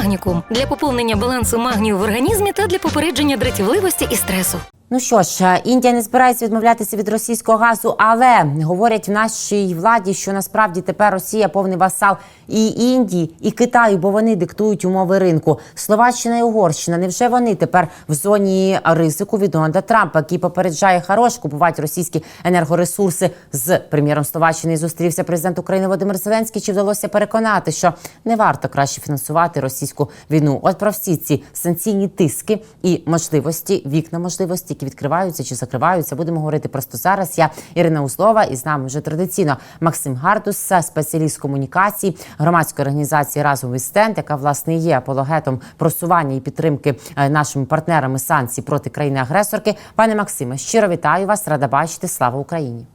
Магнікум для поповнення балансу магнію в організмі та для попередження дратівливості і стресу. Ну що ж, е, Індія не збирається відмовлятися від російського газу, але говорять в нашій владі, що насправді тепер Росія повний васал і Індії, і Китаю, бо вони диктують умови ринку. Словаччина і Угорщина. Невже вони тепер в зоні ризику від Дональда Трампа, який попереджає хорош купувати російські енергоресурси з прем'єром Словаччини? Зустрівся президент України Володимир Зеленський. Чи вдалося переконати, що не варто краще фінансувати російську війну? От про всі ці санкційні тиски і можливості, вікна можливості, які відкриваються чи закриваються. Будемо говорити просто зараз. Я Ірина Узлова, і з нами вже традиційно Максим Гардус, спеціаліст комунікації громадської організації Разовий стенд, яка власне є апологетом просування і підтримки е, нашими партнерами санкцій проти країни-агресорки. Пане Максиме, щиро вітаю вас, рада бачити. Слава Україні!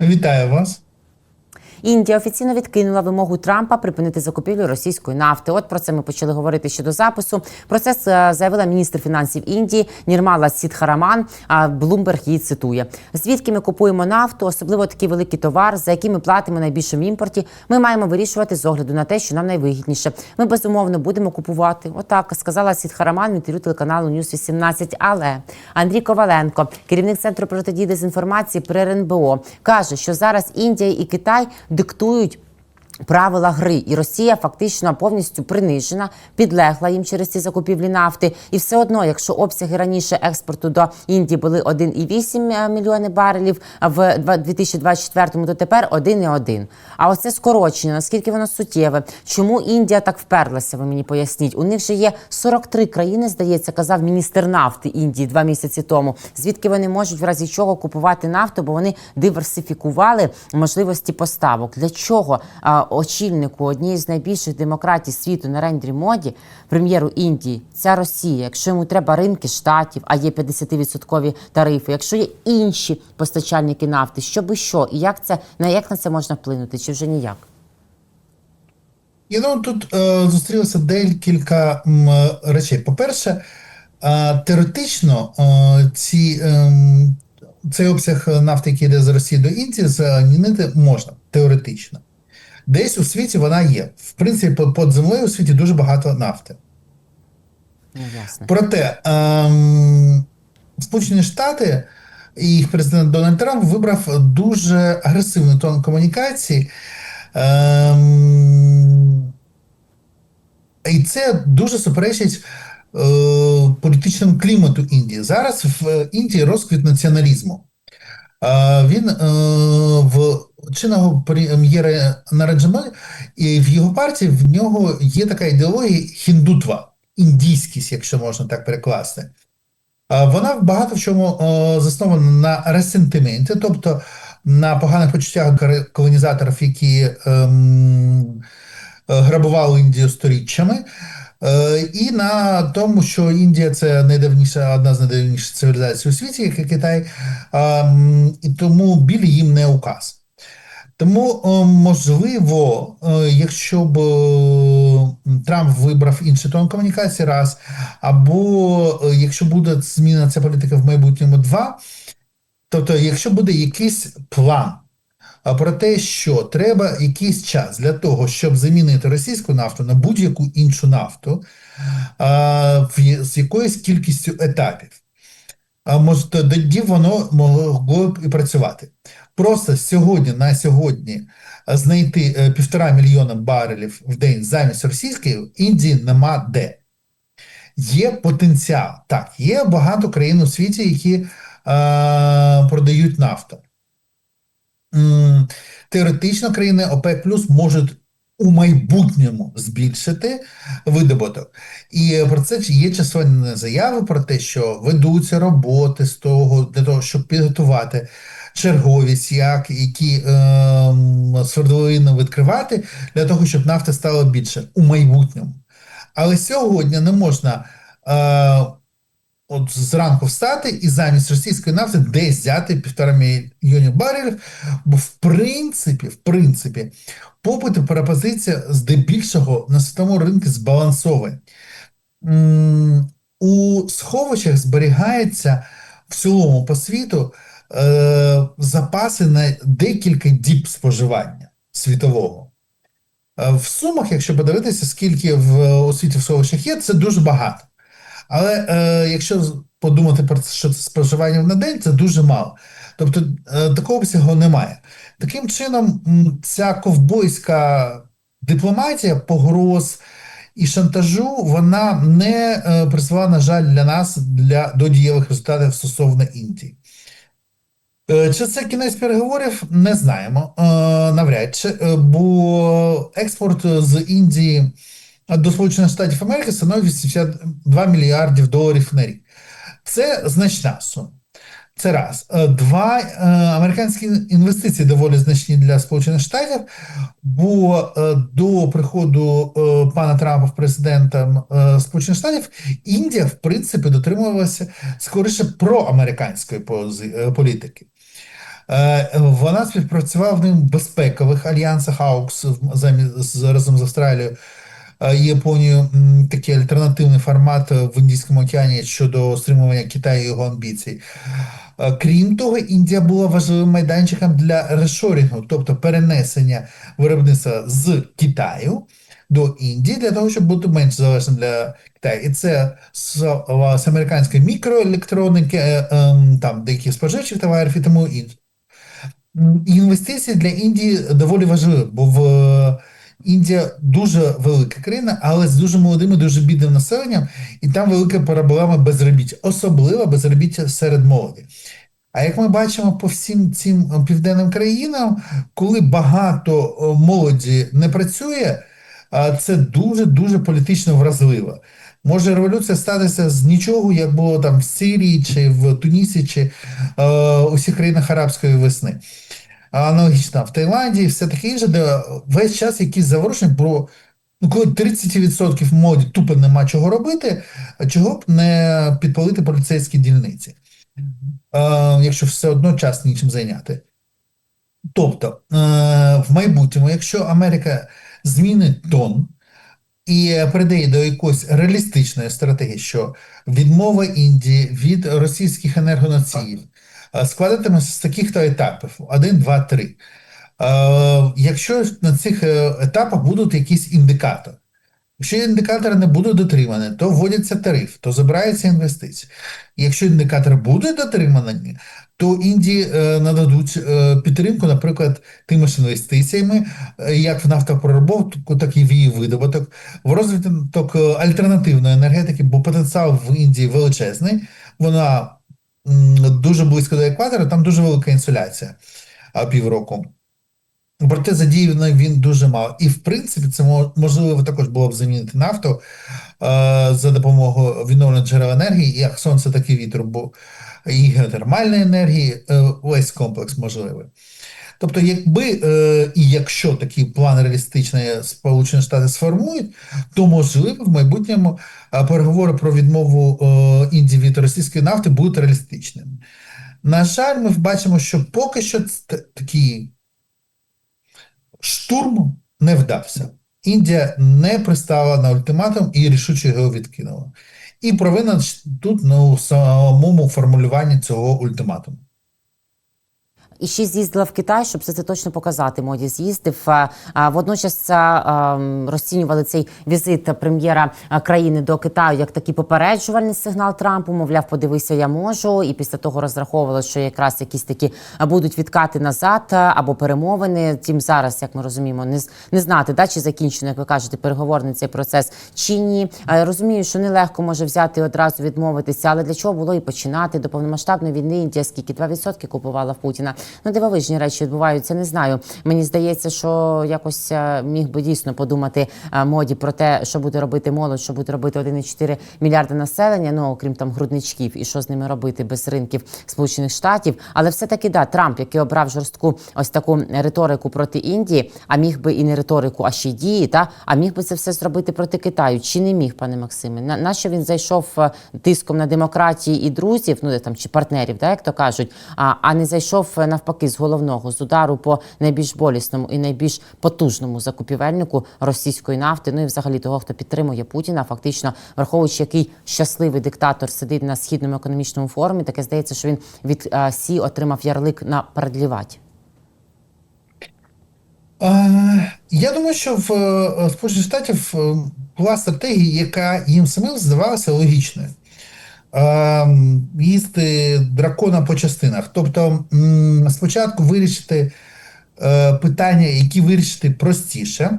Вітаю вас. Індія офіційно відкинула вимогу Трампа припинити закупівлю російської нафти. От про це ми почали говорити ще до запису. Про це е, заявила міністр фінансів Індії Нірмала Сідхараман. А Блумберг її цитує: звідки ми купуємо нафту, особливо такий великий товар, за який ми платимо найбільше в імпорті. Ми маємо вирішувати з огляду на те, що нам найвигідніше. Ми безумовно будемо купувати. Отак сказала Сідхараман в інтерв'ю телеканалу Ньюс 18 Але Андрій Коваленко, керівник центру протидії дезінформації при РНБО, каже, що зараз Індія і Китай диктують. Правила гри, і Росія фактично повністю принижена, підлегла їм через ці закупівлі нафти. І все одно, якщо обсяги раніше експорту до Індії були 1,8 мільйони барелів в 2024-му, то тепер 1,1. А оце скорочення, наскільки воно суттєве? Чому Індія так вперлася? Ви мені поясніть. У них же є 43 країни, здається, казав міністр нафти Індії два місяці тому. Звідки вони можуть в разі чого купувати нафту, бо вони диверсифікували можливості поставок. Для чого очільнику однієї з найбільших демократій світу Нарендрі Моді, прем'єру Індії, ця Росія, якщо йому треба ринки штатів, а є 50% тарифи, якщо є інші постачальники нафти, що би що, і як це на як на це можна вплинути, чи вже ніяк? І ну тут е, зустрілося декілька м, речей. По-перше, е, теоретично е, ці, е, цей обсяг нафти, який йде з Росії до Індії, замінити можна теоретично. Десь у світі вона є. В принципі, під землею у світі дуже багато нафти. Ну, ясно. Проте ем, Сполучені Штати і їх президент Дональд Трамп вибрав дуже агресивний тон комунікації. Ем, і це дуже суперечить е, політичному клімату Індії. Зараз в Індії розквіт націоналізму. Він е, в чинного прем'єра Нараджамель і в його партії в нього є така ідеологія хіндутва, індійськість, якщо можна так перекласти. Вона багато в чому е, заснована на ресентименті, тобто на поганих почуттях колонізаторів, які ем, е, грабували Індію сторіччями, і на тому, що Індія це найдавніша, одна з найдавніших цивілізацій у світі, як і Китай, і тому білі їм не указ. Тому, е, можливо, е, якщо б е, Трамп вибрав інший тон комунікації, раз, або е, якщо буде зміна ця політика в майбутньому, два, тобто, якщо буде якийсь план про те, що треба якийсь час для того, щоб замінити російську нафту на будь-яку іншу нафту а, з якоюсь кількістю етапів. А тоді воно могло б і працювати. Просто сьогодні на сьогодні знайти е, півтора мільйона барелів в день замість російської Індії нема де. Є потенціал. Так, є багато країн у світі, які е, продають нафту. Теоретично країни ОПЕК Плюс можуть у майбутньому збільшити видобуток. І про це є численні заяви про те, що ведуться роботи з того для того, щоб підготувати черговість, як які ем, свердловини відкривати для того, щоб нафта стала більше у майбутньому. Але сьогодні не можна е, от зранку встати і замість російської нафти десь взяти півтора мільйонів барелів, бо в принципі, в принципі, попит і пропозиція здебільшого на світовому ринку збалансовані. У сховищах зберігається в цілому по світу е, запаси на декілька діб споживання світового. Е, В сумах, якщо подивитися, скільки в освіті в сховищах є, це дуже багато. Але е, якщо подумати про це, що це споживання на день, це дуже мало. Тобто е, такого обсягу немає. Таким чином, ця ковбойська дипломатія погроз і шантажу, вона не е, призвела, на жаль, для нас для, до дієвих результатів стосовно Індії. Е, Чи це кінець переговорів? Не знаємо. Е, Навряд чи, Е, бо експорт з Індії до Сполучених Штатів Америки становить 82 мільярдів доларів на рік. Це значна сума. Це раз. Е, Два, е, американські інвестиції доволі значні для Сполучених Штатів, бо е, до приходу пана Трампа в президентом Сполучених Штатів Індія, в принципі, дотримувалася скоріше проамериканської політики. Вона співпрацювала в ним в безпекових альянсах АУКС разом з Австралією е, м, Такий альтернативний формат е, в Індійському океані щодо стримування Китаю і його амбіцій. Е, Крім того, Індія була важливим майданчиком для решорінгу, тобто перенесення виробництва з Китаю до Індії для того, щоб бути менш залежним для Китаю. І це з, з американської мікроелектроніки, е, ем, там деяких споживчих товарів і тому інше. Інвестиції для Індії доволі важливі, бо в е, Індія дуже велика країна, але з дуже молодим і дуже бідним населенням, і там велика проблема безробіття, особливо безробіття серед молоді. А як ми бачимо по всім цим е, південним країнам, коли багато е, молоді не працює, це дуже-дуже політично вразливо. Може революція статися з нічого, як було там в Сирії чи в Тунісі, чи е, у всіх країнах арабської весни. Аналогічно в Таїланді і все таке інше, де весь час якісь заворушення про ну, коли 30% молоді тупо нема чого робити, чого б не підпалити поліцейські дільниці, е, якщо все одно час нічим зайняти. Тобто, е, в майбутньому, якщо Америка змінить тон і прийде до якоїсь реалістичної стратегії, що відмова Індії від російських енергоносіїв складатиметься з таких-то етапів: 1, 2, 3. Е, Якщо на цих е, етапах будуть якісь індикатори, якщо індикатори не будуть дотримані, то вводяться тариф, то забираються інвестиції. Якщо індикатори будуть дотримані, то Індії е, нададуть е, підтримку, наприклад, тими ж інвестиціями, е, як в нафтопроробовку, так і в її видобуток, в розвиток е, альтернативної енергетики, бо потенціал в Індії величезний, вона дуже близько до екватора, там дуже велика інсуляція півроку. Проте задіяно він дуже мало. І в принципі, це можливо також було б замінити нафту е, за допомогою відновлення джерел енергії, як сонце, так і вітру, бо і геотермальної енергії, е, весь комплекс можливий. Тобто, якби е, і якщо такий план реалістичний Сполучені Штати сформують, то можливо в майбутньому е, переговори про відмову е, Індії від російської нафти будуть реалістичними. На жаль, ми бачимо, що поки що такий штурм не вдався. Індія не пристала на ультиматум і рішуче його відкинула. І провина тут ну, самому формулюванні цього ультиматуму. І ще з'їздила в Китай, щоб все це точно показати. Моді з'їздив. А, а, Водночас а, ем, розцінювали цей візит прем'єра країни до Китаю як такий попереджувальний сигнал Трампу. Мовляв, подивися, я можу. І після того розраховували, що якраз якісь такі будуть відкати назад або перемовини. Тим зараз, як ми розуміємо, не, не знати, да, чи закінчено, як ви кажете, переговорний цей процес чи ні. Розумію, що нелегко може взяти і одразу відмовитися, але для чого було і починати до повномасштабної війни? Індія скільки 2% купувала в Путіна. Ну, дивовижні речі відбуваються. Не знаю. Мені здається, що якось е, міг би дійсно подумати е, моді про те, що буде робити молодь, що буде робити 1,4 мільярда населення. Ну окрім там грудничків, і що з ними робити без ринків Сполучених Штатів. Але все таки да, Трамп, який обрав жорстку ось таку риторику проти Індії, а міг би і не риторику, а ще й дії, та а міг би це все зробити проти Китаю. Чи не міг, пане Максиме? На, на що він зайшов е, тиском на демократії і друзів, ну де там чи партнерів, да, як то кажуть, а, а не зайшов е, навпаки з головного з удару по найбільш болісному і найбільш потужному закупівельнику російської нафти. Ну і взагалі того, хто підтримує Путіна, фактично враховуючи, який щасливий диктатор сидить на східному економічному форумі, таке здається, що він від е, Сі отримав ярлик на передлівать. Е, Я думаю, що в е, Сполучених Штатів була стратегія, яка їм самим здавалася логічною. Е, Їсти дракона по частинах. Тобто спочатку вирішити е, питання, які вирішити простіше.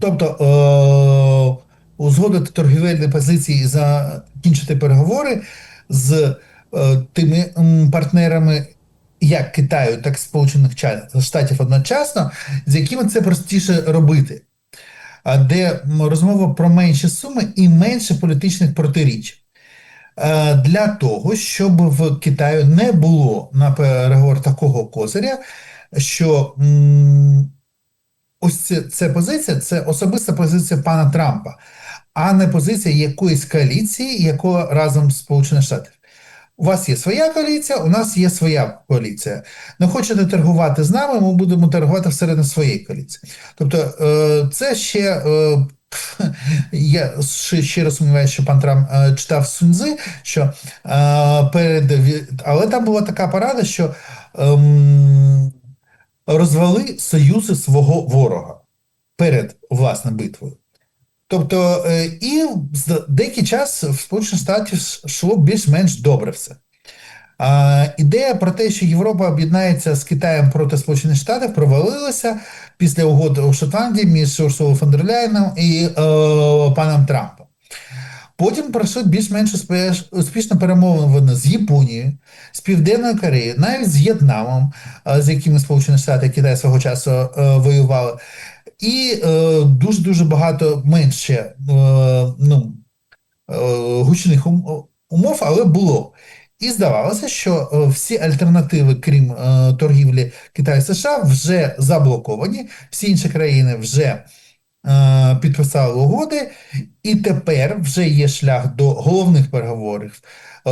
Тобто е, узгодити торгівельні позиції і закінчити переговори з е, тими партнерами, як Китаю, так і Сполучених Штатів одночасно, з якими це простіше робити. Де розмова про менші суми і менше політичних протиріч. Е, Для того, щоб в Китаю не було на переговор такого козиря, що ось це, це позиція, це особиста позиція пана Трампа, а не позиція якоїсь коаліції, якого разом з Сполучених Штатів. У вас є своя коаліція, у нас є своя коаліція. Не хочете торгувати з нами, ми будемо торгувати всередині своєї коаліції. Тобто, е, це ще. Я ще, раз сумніваюся, що пан Трамп е, читав Суньзи, що е, перед але там була така порада, що ем, розвали союзи свого ворога перед власне битвою. Тобто, е, і деякий час в Сполучених Штатів йшло більш-менш добре все. Ідея про те, що Європа об'єднається з Китаєм проти Сполучених Штатів, провалилася після угоди у Шотландії між Урсулою фон дер Ляєном і е, паном Трампом. Потім пройшли більш-менш успішно перемовини з Японією, з Південною Кореєю, навіть з В'єтнамом, е, з якими Сполучені Штати Китай свого часу е, воювали. І е, дуже-дуже багато менше е, ну, е, гучних умов, але було. І здавалося, що е, всі альтернативи, крім е, торгівлі Китаю і США, вже заблоковані, всі інші країни вже е, підписали угоди, і тепер вже є шлях до головних переговорів е,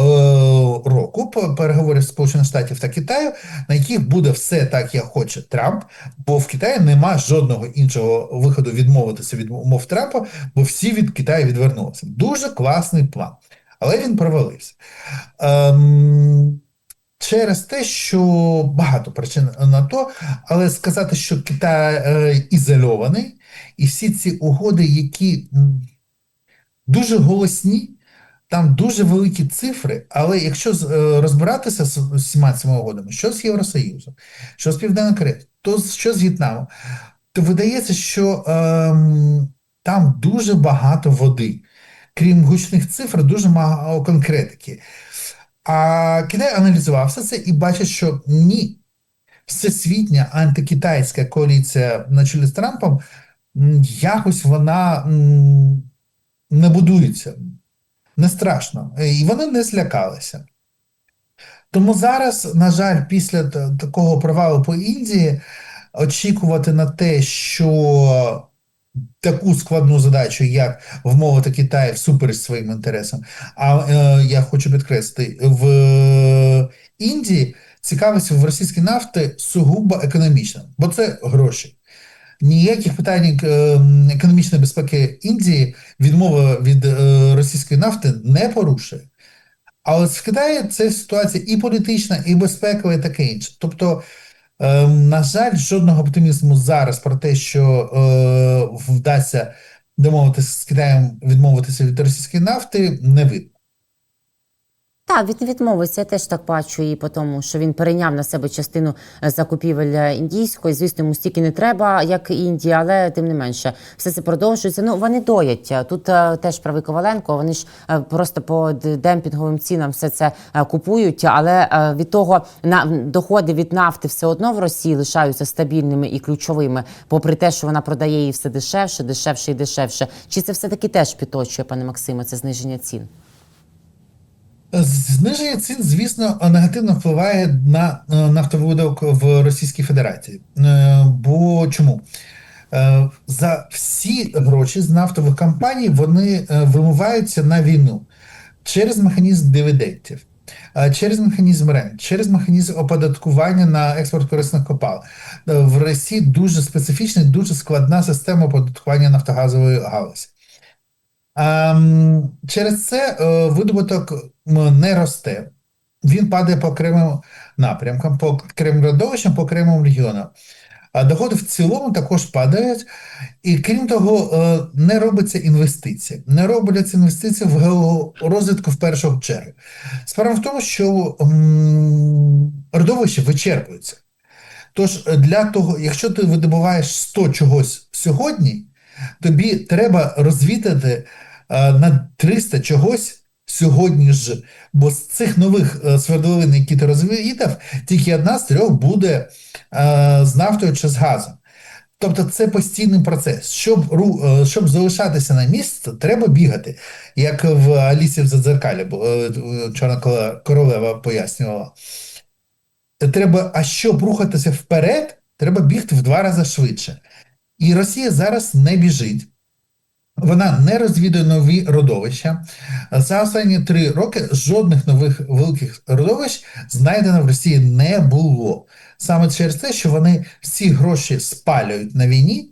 року, переговорів Сполучених Штатів та Китаю, на яких буде все так, як хоче Трамп, бо в Китаї нема жодного іншого виходу відмовитися від умов Трампа, бо всі від Китаю відвернулися. Дуже класний план, але він провалився. Ем, через те, що багато причин на то, але сказати, що Китай е, ізольований, і всі ці угоди, які дуже голосні, там дуже великі цифри, але якщо е, розбиратися з всіма цими угодами, що з Євросоюзом, що з Південною Кореєю, то що з В'єтнамом, то видається, що ем, там дуже багато води. Крім гучних цифр, дуже мало конкретики. А Китай аналізував все це і бачить, що ні, всесвітня антикитайська коаліція на чолі з Трампом якось вона не будується, не страшно, і вони не злякалися. Тому зараз, на жаль, після такого провалу по Індії очікувати на те, що таку складну задачу, як вмовити Китай всупереч своїм інтересам. А е, я хочу підкреслити, в Індії цікавість в російській нафти сугубо економічна, бо це гроші. Ніяких питань е, економічної безпеки Індії відмова від е, російської нафти не порушує. А от в Китаї це ситуація і політична, і безпекова, і таке інше. Тобто, е, на жаль, жодного оптимізму зараз про те, що е, вдасться домовитися з Китаєм відмовитися від російської нафти, не видно. Так, він відмовиться. Я теж так бачу і по тому, що він перейняв на себе частину е, закупівель е, індійської. Звісно, йому стільки не треба, як Індія, але тим не менше, все це продовжується. Ну вони доять. Тут е, теж правий Коваленко. Вони ж просто по демпінговим цінам все це купують. Але від того на доходи від нафти все одно в Росії лишаються стабільними і ключовими, попри те, що вона продає її все дешевше, дешевше і дешевше. Чи це все таки теж підточує, пане Максиме, це зниження цін? Зниження цін, звісно, негативно впливає на е, нафтовидобуток в Російській Федерації. Е, Бо чому? Е, За всі гроші з нафтових компаній вони вимиваються на війну через механізм дивідендів, через механізм рент, через механізм оподаткування на експорт корисних копал. В Росії дуже специфічна, дуже складна система оподаткування нафтогазової галузі. Ем, через це е, видобуток не росте. Він падає по окремим напрямкам, по окремим родовищам, по окремим регіонам. А доходи в цілому також падають. І крім того, е, не робиться інвестиції. Не робляться інвестиції в георозвитку в першу чергу. Справа в тому, що м, родовища вичерпуються. Тож е, для того, якщо ти видобуваєш 100 чогось сьогодні, тобі треба розвідати е, на 300 чогось сьогодні ж. Бо з цих нових е, свердловин, які ти розвідав, тільки одна з трьох буде е, з нафтою чи з газом. Тобто це постійний процес. Щоб, е, щоб залишатися на місці, треба бігати. Як в Алісі в Задзеркалі, е, е, Чорна королева пояснювала. Треба, а щоб рухатися вперед, треба бігти в два рази швидше. І Росія зараз не біжить. Вона не розвідує нові родовища. За останні три роки жодних нових великих родовищ знайдено в Росії не було. Саме через те, що вони всі гроші спалюють на війні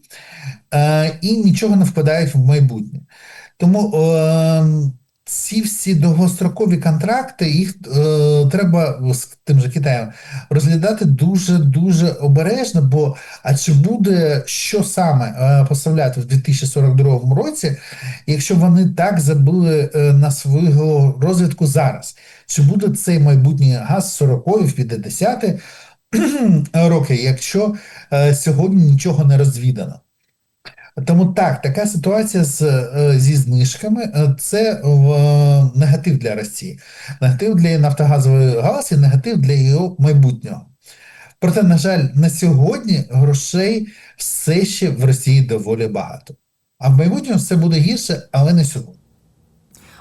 е, і нічого не вкладають в майбутнє. Тому е, ці всі довгострокові контракти, їх е, треба з тим же Китаєм розглядати дуже дуже обережно, бо а чи буде що саме е, поставляти в 2042 році, якщо вони так забили е, на свою розвідку зараз? Чи буде цей майбутній газ 40 в 50 роки, якщо е, сьогодні нічого не розвідано? Тому так, така ситуація з, е, зі знижками е, це в, е, негатив для Росії, негатив для нафтогазової галузі, негатив для її майбутнього. Проте, на жаль, на сьогодні грошей все ще в Росії доволі багато. А в майбутньому все буде гірше, але не сьогодні.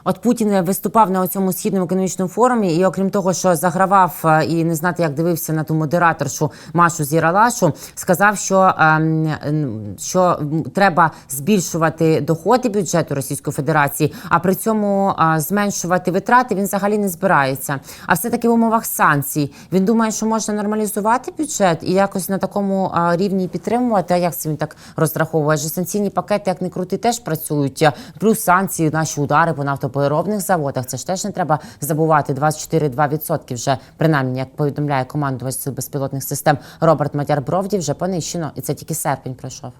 От Путін виступав на цьому східному економічному форумі, і окрім того, що загравав е, і не знати, як дивився на ту модераторшу Машу Зіралашу, сказав, що, ем, що треба збільшувати доходи бюджету Російської Федерації, а при цьому зменшувати витрати він взагалі не збирається. А все таки в умовах санкцій він думає, що можна нормалізувати бюджет і якось на такому рівні підтримувати. А як це він так розраховує? Адже санкційні пакети, як не крути, теж працюють. Плюс санкції, наші удари по нафтопереробних заводах. Це ж теж не треба забувати. 24,2% вже принаймні, як повідомляє командувач сил безпілотних систем Роберт Матяр Бровді, вже понищено, і це тільки серпень пройшов.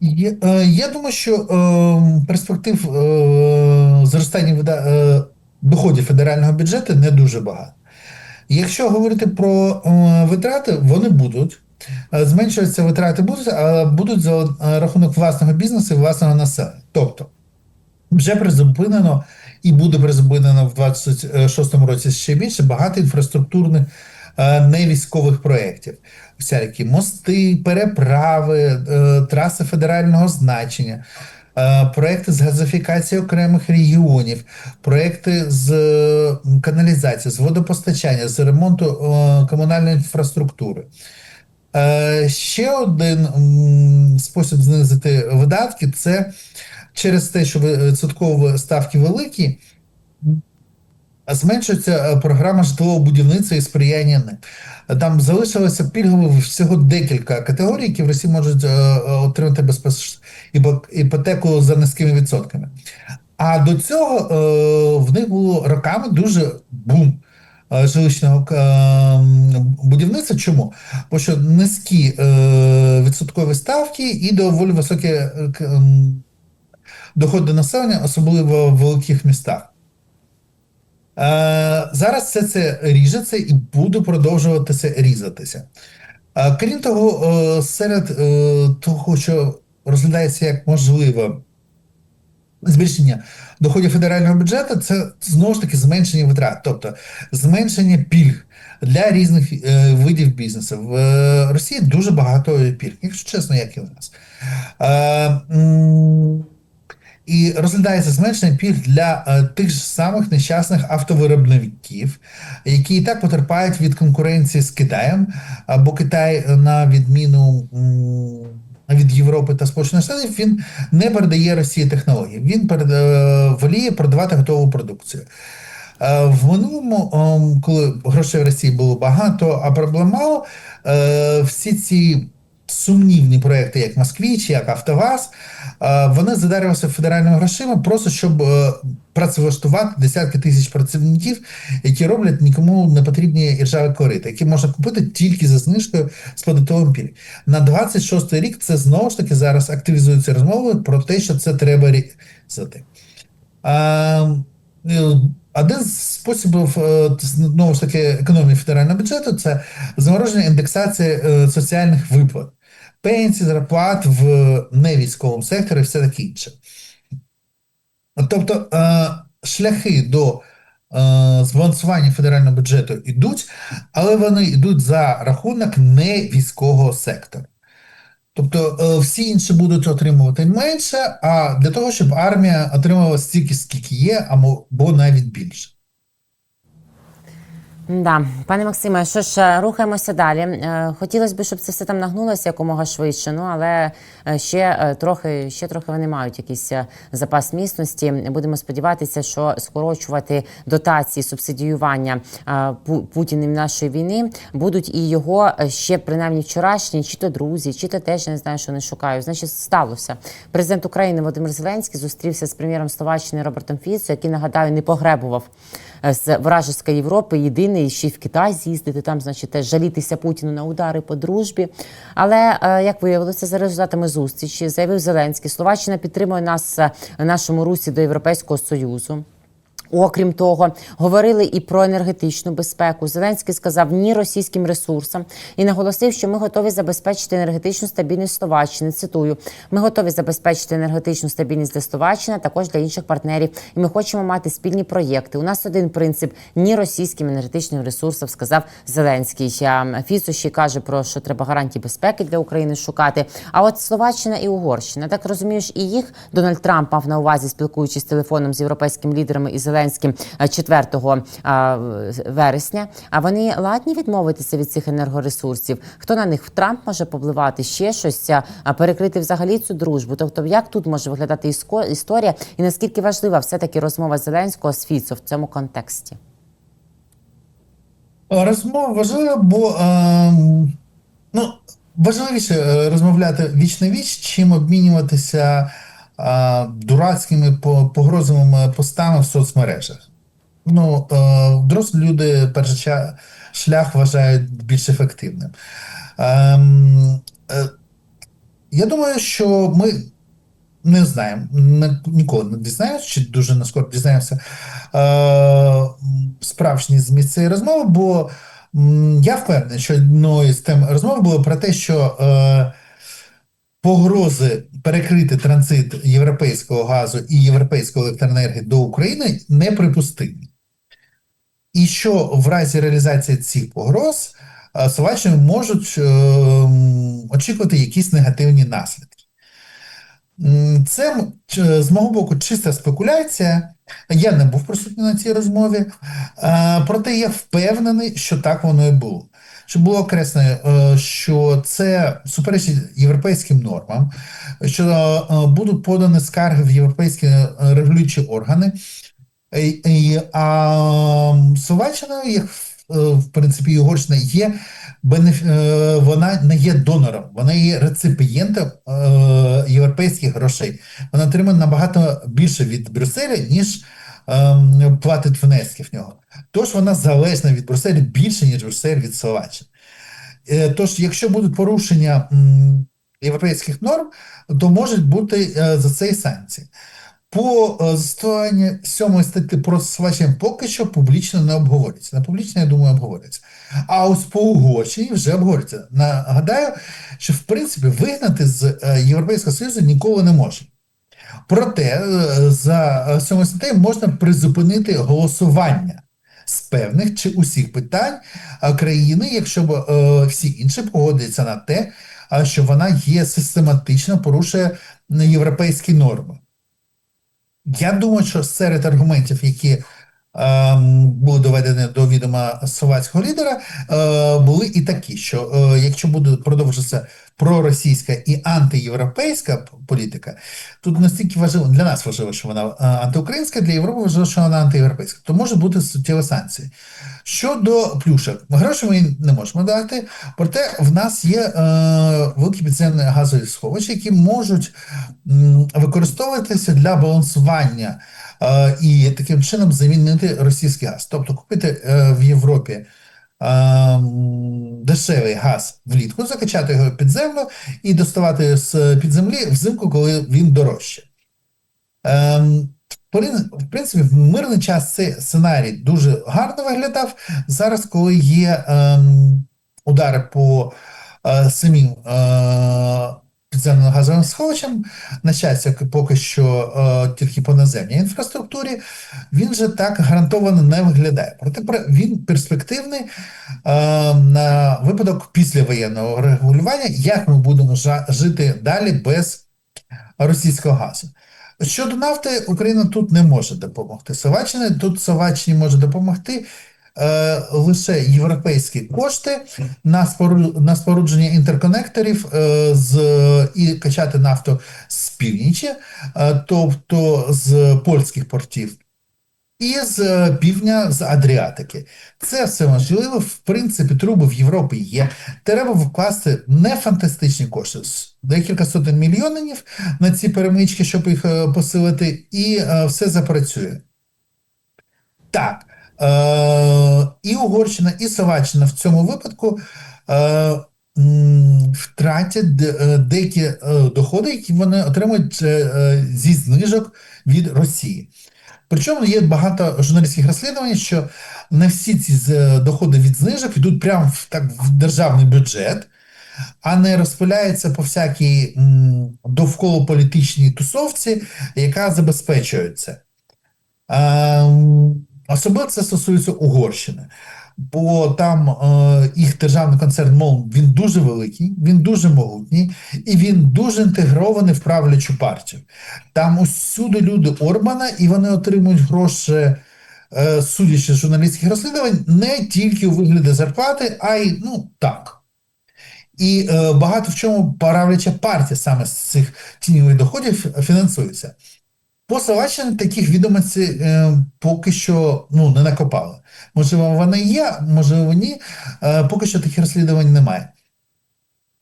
Я, е, я думаю, що е, перспектив е, зростання вида- е, доходів федерального бюджету не дуже багато. Якщо говорити про е, витрати, вони будуть. Е, Зменшуються витрати будуть, але будуть за е, рахунок власного бізнесу і власного населення. Тобто вже призупинено і буде призупинено в 26-му році ще більше багато інфраструктурних е, невійськових проєктів. Всякі мости, переправи, е, траси федерального значення, е, проекти з газифікації окремих регіонів, проекти з каналізації, з водопостачання, з ремонту комунальної інфраструктури. Ще один спосіб знизити видатки це через те, що відсоткові ставки великі, зменшується е, програма житлового будівництва і сприяння ним. Там залишилося пільгово всього декілька категорій, які в Росії можуть е, е, отримати безпос... іпотеку за низькими відсотками. А до цього е, в них було роками дуже бум е, жилищного е, будівництва. Чому? Бо що низькі е, відсоткові ставки і доволі високі е, доходи населення, особливо в великих містах. Е, зараз все це ріжеться і буде продовжуватися різатися. Е, крім того, е, серед е, того, що розглядається як можливе збільшення доходів федерального бюджету, це знову ж таки зменшення витрат, тобто зменшення пільг для різних е, видів бізнесу. В е, Росії дуже багато пільг, якщо чесно, як і у нас. Е, і розглядається зменшення пільг для е, тих ж самих нещасних автовиробників, які і так потерпають від конкуренції з Китаєм, бо Китай, е, на відміну від Європи та Сполучених Штатів, він не передає Росії технології. Він перед, е, воліє продавати готову продукцію. Е, В минулому, ем, коли грошей в Росії було багато, а проблем мало, е, всі ці сумнівні проекти, як Москвіч, як Автоваз, е, вони задарювалися федеральними грошима, просто щоб е, працевлаштувати десятки тисяч працівників, які роблять нікому не потрібні іржаві корита, які можна купити тільки за знижкою з податковим пільг. На 26 рік це знову ж таки зараз активізуються розмови про те, що це треба різати. Е, один з способів знову ж таки економії федерального бюджету це замороження індексації соціальних виплат, пенсій, зарплат в невійськовому секторі і все таке інше. Тобто е, шляхи до е, збалансування федерального бюджету йдуть, але вони йдуть за рахунок невійськового сектору. Тобто е, всі інші будуть отримувати менше, а для того, щоб армія отримала стільки, скільки є, або навіть більше. Да, пане Максиме, що ж, е, рухаємося далі. Е, Хотілося б, щоб це все там нагнулося якомога швидше. Ну але е, ще трохи, ще трохи вони мають якийсь запас міцності. Будемо сподіватися, що скорочувати дотації, субсидіювання Путіним нашої війни будуть і його ще принаймні вчорашні, чи то друзі, чи то теж не знаю, що не шукаю. Значить, сталося. Президент України Володимир Зеленський зустрівся з прем'єром Словаччини Робертом Фіцо, який нагадаю не погребував з вражеської Європи, єдиний ще й в Китай з'їздити, там, значить, теж жалітися Путіну на удари по дружбі. Але е, як виявилося, за результатами зустрічі заявив Зеленський, Словаччина підтримує нас е, нашому русі до Європейського Союзу. Окрім того, говорили і про енергетичну безпеку. Зеленський сказав ні російським ресурсам і наголосив, що ми готові забезпечити енергетичну стабільність Словаччини. Цитую: ми готові забезпечити енергетичну стабільність для Словаччини, також для інших партнерів. І ми хочемо мати спільні проєкти. У нас один принцип ні російським енергетичним ресурсам, сказав Зеленський. А Фіцо ще каже про що треба гарантії безпеки для України шукати. А от Словаччина і Угорщина, так розумієш, і їх Дональд Трамп мав на увазі, спілкуючись телефоном з європейськими лідерами і Зеленським е, 4 вересня. А вони ладні відмовитися від цих енергоресурсів. Хто на них Трамп може попливати ще щось, а перекрити взагалі цю дружбу? Тобто, як тут може виглядати історія, і наскільки важлива все таки розмова Зеленського з Фіцо в цьому контексті? Розмова важлива, бо е, ну, важливіше е, розмовляти віч на віч, чим обмінюватися е, дурацькими по- погрозовими постами в соцмережах. Ну, е, дорослі люди перший шлях вважають більш ефективним. Ем, е, я думаю, що ми не знаємо, ніколи не дізнаємося, чи дуже наскоро дізнаємося е, справжній зміст цієї розмови, бо я впевнений, що одною з тем розмови було про те, що погрози перекрити транзит європейського газу і європейської електроенергії до України неприпустимі. І що в разі реалізації цих погроз е, Словаччини можуть е, очікувати якісь негативні наслідки. Це з мого боку чиста спекуляція. Я не був присутній на цій розмові, е, проте я впевнений, що так воно і було. Щоб було окреслено, е, що це суперечить європейським нормам, що е, будуть подані скарги в європейські е, регулюючі органи. А Словаччина, як в принципі Угорщина, є вона не є донором, вона є реципієнтом європейських грошей. Вона отримує набагато більше від Брюсселя, ніж е, платить внески в нього. Тож вона залежна від Брюсселя більше, ніж Брюссель від Словаччини. Е, Тож, якщо будуть порушення європейських норм, то можуть бути е, за це і санкції. По е, застосуванню сьомої статті про Словаччину поки що публічно не обговорюється. На публічно, я думаю, обговорюється. А ось по Угорщині вже обговорюється. Нагадаю, що в принципі вигнати з Європейського Союзу ніколи не можна. Проте е, за е, сьомою статтею можна призупинити голосування з певних чи усіх питань е, країни, якщо е, всі інші погодяться на те, що вона є систематично порушує європейські норми. Я думаю, що серед аргументів, які були доведені до відома словацького лідера, е, були і такі, що е, якщо буде продовжитися проросійська і антиєвропейська політика, тут настільки важливо для нас важливо, що вона е, антиукраїнська, для Європи важливо, що вона антиєвропейська, то може бути суттєві санкції. Щодо плюшок, гроші ми не можемо дати, проте в нас є великі підземні газові сховища, які можуть використовуватися для балансування і таким чином замінити російський газ. Тобто купити е, в Європі дешевий газ влітку, закачати його під землю і доставати з під землі взимку, коли він дорожче. Ем, в принципі, в мирний час цей сценарій дуже гарно виглядав. Зараз, коли є ем, удари по е, самим е, підземним газовим сховищам, на щастя, поки що е, тільки по наземній інфраструктурі, він же так гарантовано не виглядає. Проте він перспективний е, на випадок післявоєнного регулювання, як ми будемо жити далі без російського газу. Щодо нафти, Україна тут не може допомогти Словаччині. Тут Словаччині може допомогти е, лише європейські кошти на, спору, на спорудження інтерконекторів е, з, і качати нафту з північі, е, тобто з польських портів. І з півдня з Адріатики. Це все можливо. В принципі, труби в Європі є. Треба вкласти не фантастичні кошти, декілька сотень мільйонів на ці перемички, щоб їх посилити, і все запрацює. Так. Е, і Угорщина, і Словаччина в цьому випадку е, втратять е, деякі доходи, які вони отримують зі знижок від Росії. Причому є багато журналістських розслідувань, що не всі ці доходи від знижок йдуть прямо в, так, в державний бюджет, а не розпиляються по всякій м, довколополітичній тусовці, яка забезпечує це. Ем, Особливо це стосується Угорщини, бо там е, їх державний концерн МОЛ він дуже великий, він дуже могутній і він дуже інтегрований в правлячу партію. Там усюди люди Орбана, і вони отримують гроші, е, судячи з журналістських розслідувань, не тільки у вигляді зарплати, а й ну так. І е, багато в чому правляча партія саме з цих тіньових доходів фінансується. По Словаччині таких відомостей е, поки що ну, не накопали. Можливо, вони є, можливо, ні. Е, поки що таких розслідувань немає.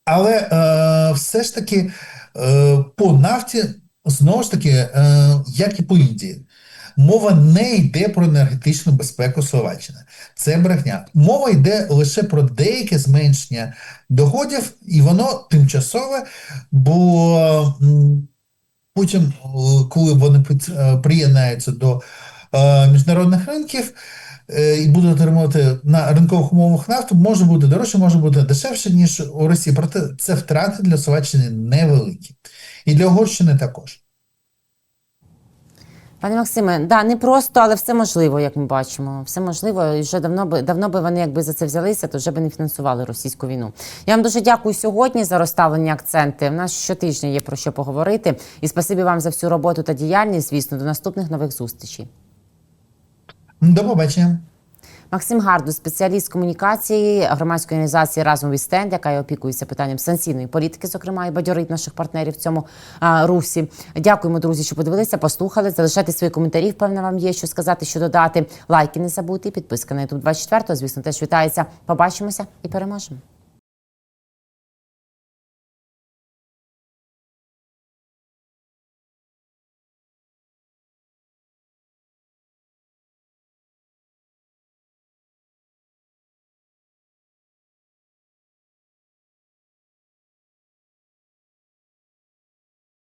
Але е, все ж таки е, по нафті, знову ж таки, е, як і по Індії, мова не йде про енергетичну безпеку Словаччини. Це брехня. Мова йде лише про деяке зменшення доходів, і воно тимчасове, бо м, потім, е, коли вони е, приєднаються до е, міжнародних ринків і будуть отримувати на ринкових умовах нафту, може бути дорожче, може бути дешевше, ніж у Росії. Проте це втрати для Словаччини невеликі. І для Угорщини також. Пане Максиме, да, не просто, але все можливо, як ми бачимо. Все можливо. І вже давно би давно би вони якби за це взялися, то вже би не фінансували російську війну. Я вам дуже дякую сьогодні за розставлені акценти. У нас щотижня є про що поговорити. І спасибі вам за всю роботу та діяльність. Звісно, до наступних нових зустрічей. До побачення. Максим Гарду, спеціаліст комунікації громадської організації Разом від стенд, яка й опікується питанням санкційної політики, зокрема, і бадьорить наших партнерів в цьому русі. Дякуємо, друзі, що подивилися, послухали. Залишайте свої коментарі. Впевнена, вам є що сказати, що додати. Лайки не забути, підписка на YouTube 24. Звісно, теж вітається. Побачимося і переможемо.